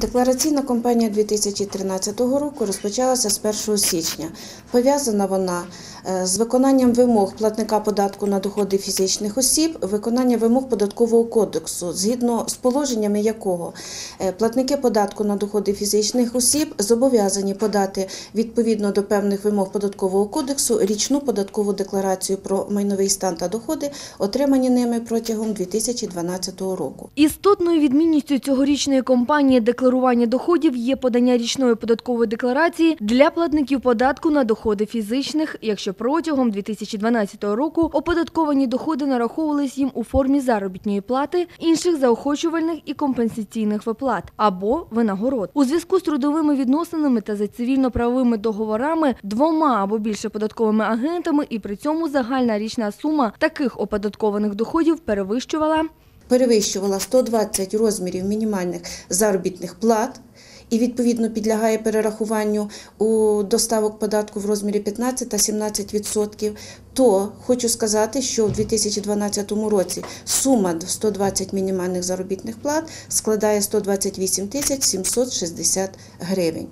Деклараційна кампанія 2013 року розпочалася з 1 січня. Пов'язана вона е, з виконанням вимог платника податку на доходи фізичних осіб, виконання вимог податкового кодексу, згідно з положеннями якого е, платники податку на доходи фізичних осіб зобов'язані подати відповідно до певних вимог податкового кодексу річну податкову декларацію про майновий стан та доходи, отримані ними протягом 2012 року. Істотною відмінністю цьогорічної кампанії декларування доходів є подання річної податкової декларації для платників податку на доходи фізичних, якщо протягом 2012 року оподатковані доходи нараховувались їм у формі заробітної плати, інших заохочувальних і компенсаційних виплат або винагород. У зв'язку з трудовими відносинами та за цивільно-правовими договорами двома або більше податковими агентами, і при цьому загальна річна сума таких оподаткованих доходів перевищувала перевищувала 120 розмірів мінімальних заробітних плат і відповідно підлягає перерахуванню у доставок податку в розмірі 15 та 17 відсотків, то хочу сказати, що в 2012 році сума 120 мінімальних заробітних плат складає 128 тисяч 760 гривень.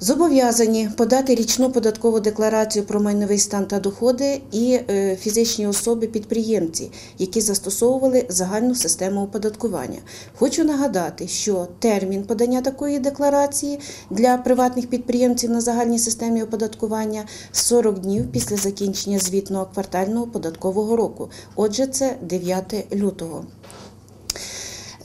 Зобов'язані подати річну податкову декларацію про майновий стан та доходи і е, фізичні особи-підприємці, які застосовували загальну систему оподаткування. Хочу нагадати, що термін подання такої декларації для приватних підприємців на загальній системі оподаткування 40 днів після закінчення звітного квартального податкового року. Отже, це 9 лютого.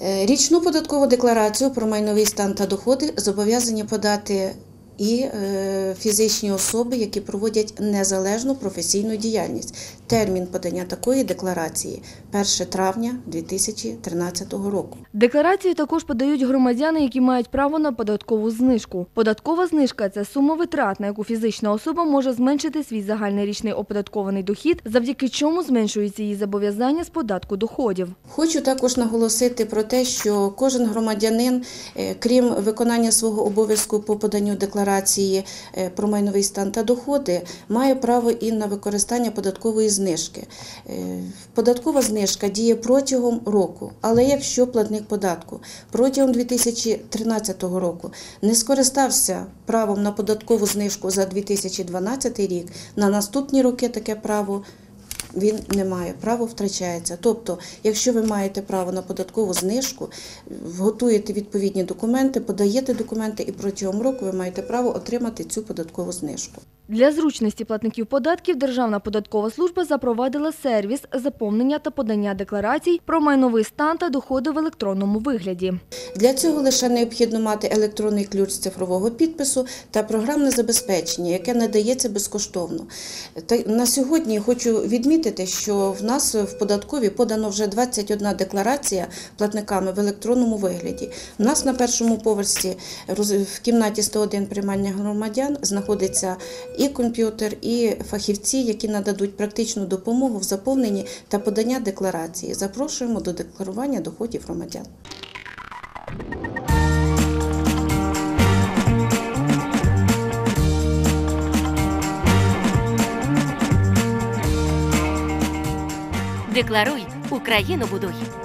Е, Річну податкову декларацію про майновий стан та доходи зобов'язані подати і е, фізичні особи, які проводять незалежну професійну діяльність. Термін подання такої декларації 1 травня 2013 року. Декларацію також подають громадяни, які мають право на податкову знижку. Податкова знижка це сума витрат, на яку фізична особа може зменшити свій загальний річний оподаткований дохід, завдяки чому зменшується її зобов'язання з податку доходів. Хочу також наголосити про те, що кожен громадянин, е, крім виконання свого обов'язку по поданню декларації е, про майновий стан та доходи, має право і на використання податкової знижки. Е, Податкова знижка діє протягом року, але якщо платник податку протягом 2013 року не скористався правом на податкову знижку за 2012 рік, на наступні роки таке право він не має, право втрачається. Тобто, якщо ви маєте право на податкову знижку, готуєте відповідні документи, подаєте документи і протягом року ви маєте право отримати цю податкову знижку. Для зручності платників податків Державна податкова служба запровадила сервіс заповнення та подання декларацій про майновий стан та доходи в електронному вигляді. Для цього лише необхідно мати електронний ключ з цифрового підпису та програмне забезпечення, яке надається безкоштовно. На сьогодні хочу відмітити, що в нас в податкові подано вже 21 декларація платниками в електронному вигляді. У нас на першому поверсі в кімнаті 101 приймальних громадян знаходиться і комп'ютер, і фахівці, які нададуть практичну допомогу в заповненні та поданні декларації. Запрошуємо до декларування доходів громадян. Декларуй, Україну будуй.